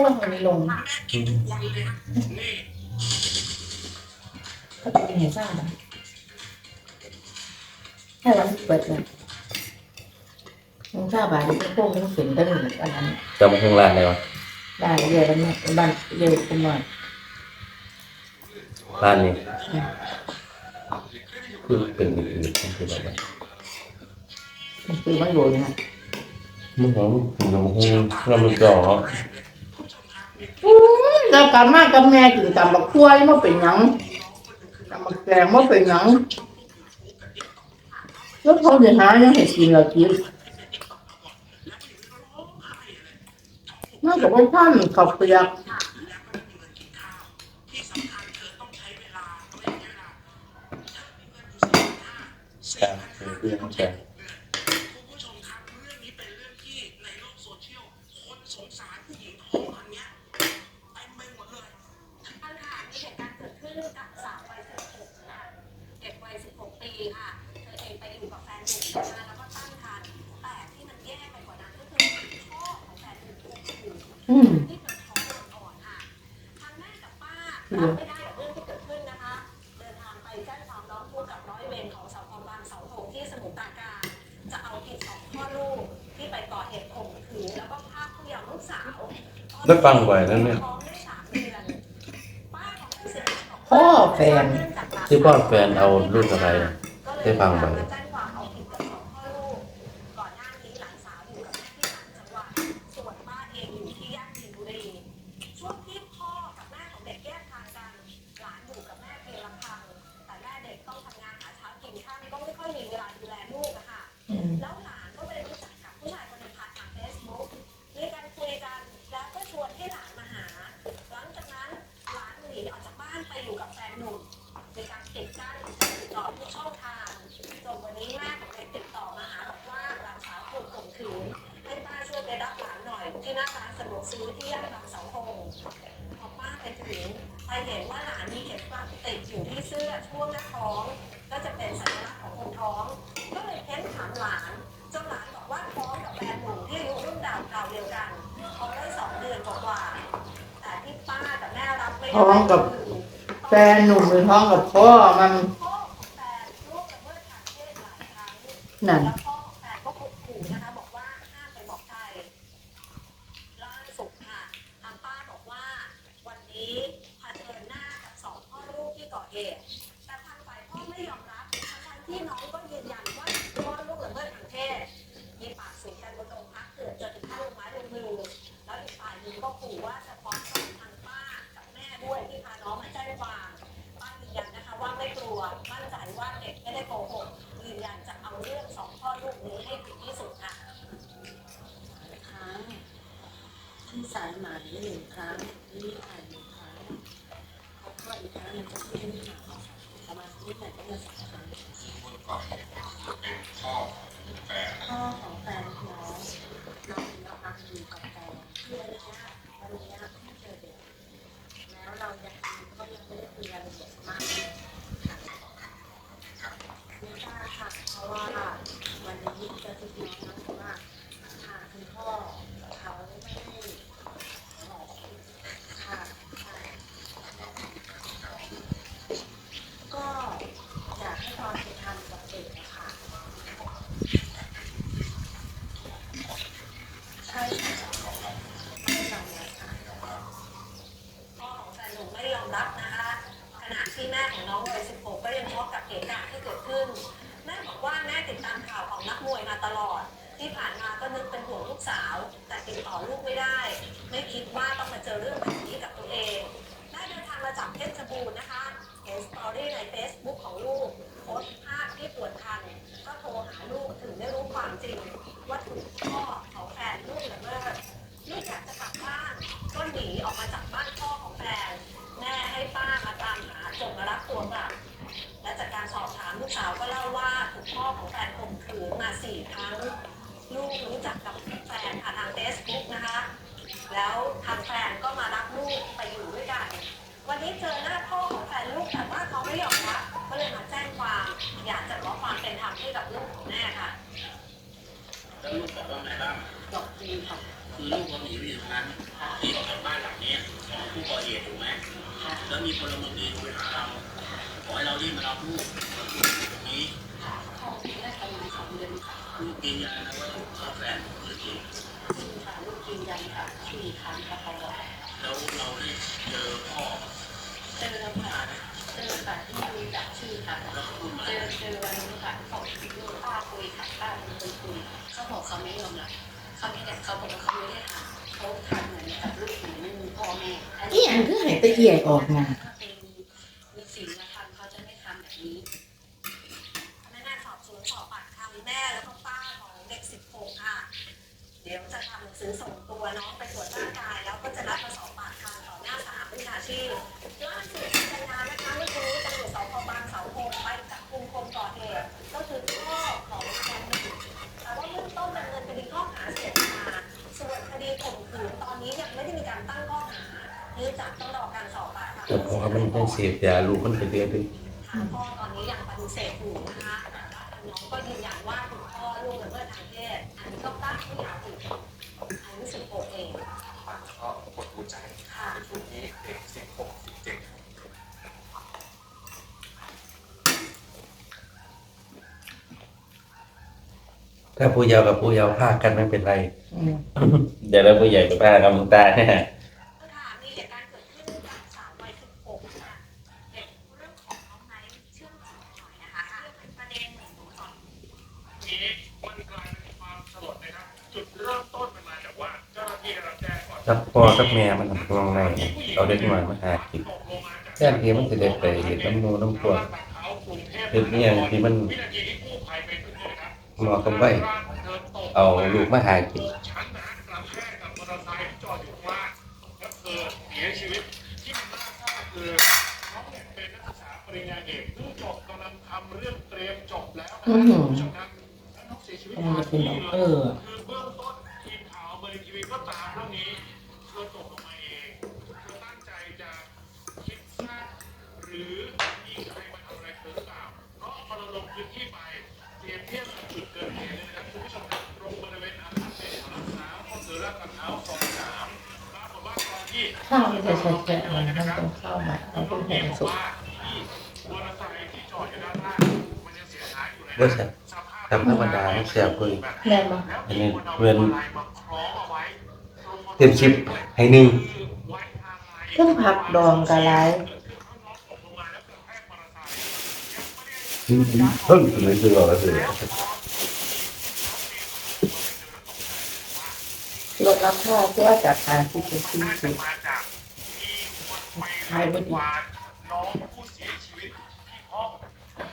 ราะว่ามันมีลงอืมก็จะเป็นเห็นทราบอะถ้าเราเปิดเลยมันทราบอะที่พวกมันเขียนตั้งอันนั้นจำข้างล่างได้ปะได้เรียนแล้วเนี่ยบ้านเรียนกันหน่อยร้านนี้คือเป็นอื่นๆคือแบบว่ามันคือมันอยู่นะมันหอมหอมหุ้มแล้วมันก็เหรอ แล้วกลับมากับแม่กินตำบักทั่วมันเป็นหยังตำบักแกงมันเป็นหยังแล้วเขาจะหายังให้กินเรากินน่าจะว่าท่านเขาเปียกแซ่บเป็นเครื่องแซ่บ ได้ฟังบ่อยแล้วเนี่ยท้องได้สามเดือนป้าของผู้เสียชีวิตบอกว่าพ่อแฟนที่พ่อแฟนเอารุ่นอะไรอะได้ฟังบ่อยาวคราวเดียวกันท้องได้สองเดือนกว่าๆแต่ที่ป้ากับแม่รับไม่ได้ท้องกับ คือแฟนหนุ่มหรือท้องกับพ่อมันพ่อของแฟนล่วงละเมิดทางเพศหลายครั้ง นั่น แล้วพ่อของแฟนก็ข่มขู่นะคะบอกว่าห้ามไปบอกใครล่าสุดค่ะทางป้าบอกว่า วันนี้เผชิญหน้ากับสองพ่อลูกที่ก่อเหตุแต่ทางฝ่ายพ่อไม่ยอมรับทั้งๆที่น้องก็ สายไหมหนึ่งครั้งที่ถ่ายหนึ่งครั้งแล้วก็อีกครั้งหนึงก็ที่ที่หาประมาณนี้ไหนก็มาสองครั้ง คนก่อเหตุเป็นพ่อของแฟน พ่อของแฟนน้องน้องเราพักอยู่กับแฟนที่วันนี้วันนี้ที่เจอเด็กแล้วเรายังก็ยังไม่ได้คุยรายละเอียดมากไม่กล้าค่ะเพราะว่าวันนี้จะทุกน้องนะเพราะว่าทางคุณพ่อเขาไม่ได้บอกค่ะใช่ก็อยากให้ความ เองนะคะใช่ค่ะไม่ทำเลยค่ะ พ่อของแฟนหนุ่มไม่ยอมรับนะคะขณะที่แม่ของน้องวัย16 ก็ยังช็อกกับเหตุการณ์ที่เกิดขึ้น แม่บอกว่าแม่ติดตามข่าวของนักมวยมาตลอด ที่ผ่านมาก็นึกเป็นห่วงลูกสาว แต่ติดต่อลูกไม่ได้ ไม่คิดว่าต้องมาเจอเรื่องแบบนี้กับตัวเองแม่เดินทางมาจากเพชรบูรณ์นะคะ เห็นสตอรี่ในเฟซบุ๊กของลูกโพสต์ภาพที่ปวดคัน ก็โทรหาลูกถึงได้รู้ความจริง ว่าถูกพ่อของแฟนลูกละเมิด ลูกอยากจะกลับบ้านก็หนีออกมาจากบ้านพ่อของแฟน แม่ให้ป้ามาตามหาจนมารับ ตัวกลับ และจากการสอบถามลูกสาวก็เล่าว่าถูกพ่อของแฟนข่มขืนมาสี่ครั้ง ลูกรู้จักกับแฟนผ่านทางเฟซบุ๊กนะคะ แล้วทางแฟนก็มารับลูกไปอยู่ด้วยกัน วันนี้เจอหน้าพ่อของแฟนลูกแต่ว่าเขาไม่ยอมรับก็เลยมาแจ้งความอยากจะขอความเป็นธรรมให้กับลูกของแม่ค่ะแล้วลูกบอกว่าไงบ้างบอกดีค่ะ คือลูกเราหนีไปอยู่ตรงนั้นหนีออกจากบ้านหลังเนี้ยผู้ก่อเหตุถูกไหมแล้วมีพลเมืองดีโทรไปหาเราขอให้เรารีบมารับลูกตรงนี้ของได้ประมาณสองเดือนค่ะลูกยืนยันนะว่าลูกเขาแฟนหรือจริงค่ะลูกยืนยันค่ะสี่ครั้งค่ะตลอดแล้วเราได้เจอพ่อเจอแล้วค่ะเจอค่ะที่รู้จักชื่อค่ะเจอเจอวันนี้ค่ะเขาลูกป้าคุยค่ะป้าเป็นคนคุยเขาบอกเขาไม่ยอมรับ เขาไม่ได้เขาบอกว่าเขาไม่ได้ทำเขาทำเหมือนกับลูกหนูไม่มีพ่อแม่อีอันคือให้ตะเอียออกมาถ้าเป็นมีศีลธรรมเขาจะไม่ทำแบบนี้พนักงานสอบสวนสอบปากคำแม่แล้วก็ป้าของเด็ก16ค่ะ เดี๋ยวจะทำหนังสือส่งตัวน้องไปตรวจร่างกาย มขืนตอนนี้ยังไม่ได้มีการตั้งข้อหาเนื่องจากต้องรอการสอบปากคำแต่เพราะว่ามันต้องเสพยาลูกมันไปเรียนด้วยทางพ่อตอนนี้ยังปฏิเสธอยู่นะคะแต่ว่าทางน้องก็ยืนยันว่าคุณพ่อลูกละเมิดทางเพศอันนี้ก็ตั้งผู้ใหญ่อีกอายุ16เองฟังแล้วก็กดหัวใจค่ะในช่วงนี้เด็กสิบหกสิบเจ็ด ถ้าผู้เยาว์กับผู้เยาว์พากกันไม่เป็นไรอืมเดี๋ยวเราผู้ใหญ่ไปพากับมึงตาแน่ค่ะมีเหตุการณ์เกิดขึ้นกับสาววัย16ค่ะเด็กเรื่องของน้องไนท์เชื่อมต่อหน่อยนะคะเรื่องเป็นประเด็นเหมือนสอนทีนี้มันกลายเป็นความสลดนะครับจุดเริ่มต้นมันมาจากว่าเจ้าหน้าที่ได้รับแจ้งก่อนกับพ่อกับแม่มันทำลงในเอาเด็กน้อยมาหากินตกลงมาจากแค่ทีมันจะได้ไปเห็นน้ำนูน้ำพวกเฮ็ดเนี่ยที่มัน หมอกับไว้ร่างของเอตกเอาลูกมาหากินชั้นนะกระแทกกับมอเตอร์ไซค์ที่จอดอยู่ข้างล่างแล้วเธอเสียชีวิตที่มันน่าเศร้าคือน้องเนี่ยเป็นนักศึกษาปริญญาเอเพิ่งจบกำลังทำเรื่องเตรียมจบแล้วนะอืคอรับหือคุณผู้ชมครับแล้วน้องเสียชีวิตคงจะเป็นด็อกเตอ ข้าวมันจะใช้แกะอะไรนะต้องเข้ามาเอาพวกแหงสุกมอเตอร์ไซค์ที่จอดอยู่ด้านล่างมันยังเสียหายอยู่เลยว่าจะทำธรรมดาไม่เสียคุยแม่นบ่อันนี้เพื่อนเต็มชิปให้หนึ่งเครื่องผักดองกะไรอืมเพิ่งถึงเลยคือเราก็คือลดราคาเพื่อจากการที่เป็นที่สุดมาจากมี คนไปไล่วานน้องผู้เสียชีวิตที่ห้อง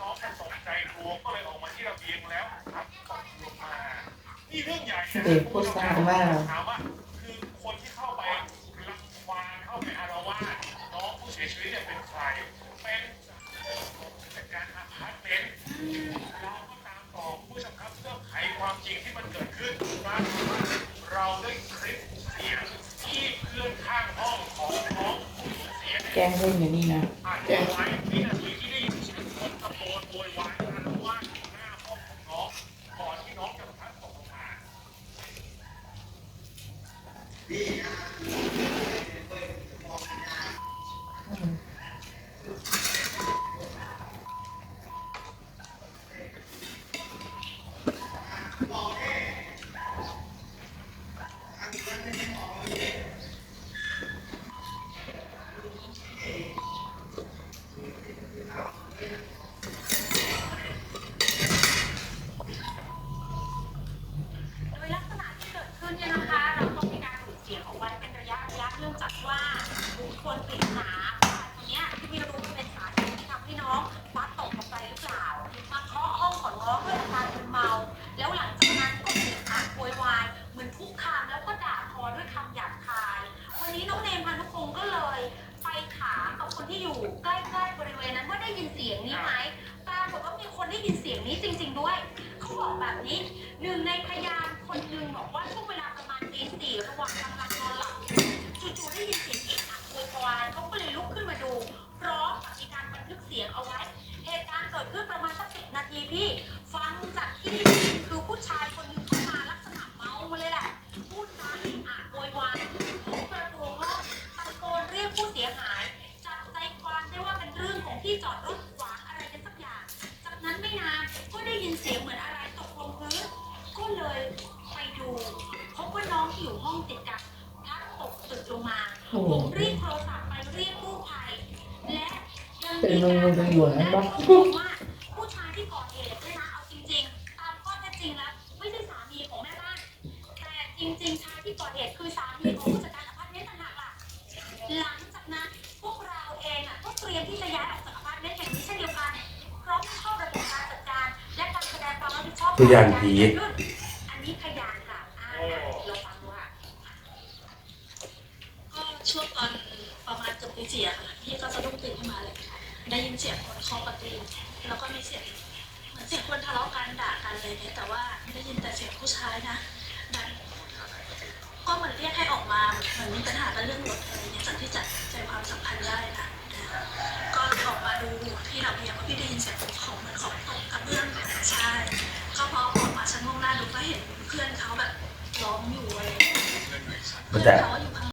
น้องตกใจกลัวก็เลยออกมาที่ระเบียงแล้วขับตกลงมานี่เรื่องใหญ่นะเด็กผู้สร้างว่า ถามว่า แกงเพิ่นอยู่นี่นะ พี่ ฟังจากที่คือผู้ชายคนนึงเข้ามาลักษณะเมาเลยแหละ พูดจาอะอะโวยวายทุบประตูห้องตะโกนเรียกผู้เสียหาย จับใจความได้ว่าเป็นเรื่องของที่จอดรถขวางอะไรกันสักอย่าง จากนั้นไม่นานก็ได้ยินเสียงเหมือนอะไรตกลงพื้น ก็เลยไปดูพบว่าน้องที่อยู่ห้องติดกันพัดตกตึกลงมาผมรีบโทรศัพท์ไปเรียกผู้ภัยและยังมีการตำรวนะบ้า รียมที่จะย้ายออกจากอพาร์ตเมนต์แห่งนี้เช่นเดียวกันเพราะไม่ชอบระบบการจัดการ และการแสดงความรับผิดชอบตัวอย่างผี อันนี้พยานค่ะอ่าเราฟังดูค่ะก็ช่วงตอนประมาณเกือบตีสี่อะค่ะพี่ก็สะดุ้งตื่นขึ้นมาเลยได้ยินเสียงคนเคาะประตูแล้วก็มีเสียงเหมือนเสียงคนทะเลาะกันด่ากันอะไรเนี่ยแต่ว่าไม่ได้ยินแต่เสียงผู้ชายนะดังก็เหมือนเรียกให้ออกมาเหมือนมีปัญหากันเรื่องรถอะไรเนี่ยจากที่จัดใจความสัมพันธ์ได้นะ ก็เลยออกมาดูที่ระเบียงว่าพี่ได้ยินเสียงของเหมือนของตกกระเบื้องใช่ก็พอออกมาชะโงกหน้าดูก็เห็นเพื่อนเขาแบบร้องอยู่อะไรอย่างเงี้ยมันเพื่อนจะเขาอยู่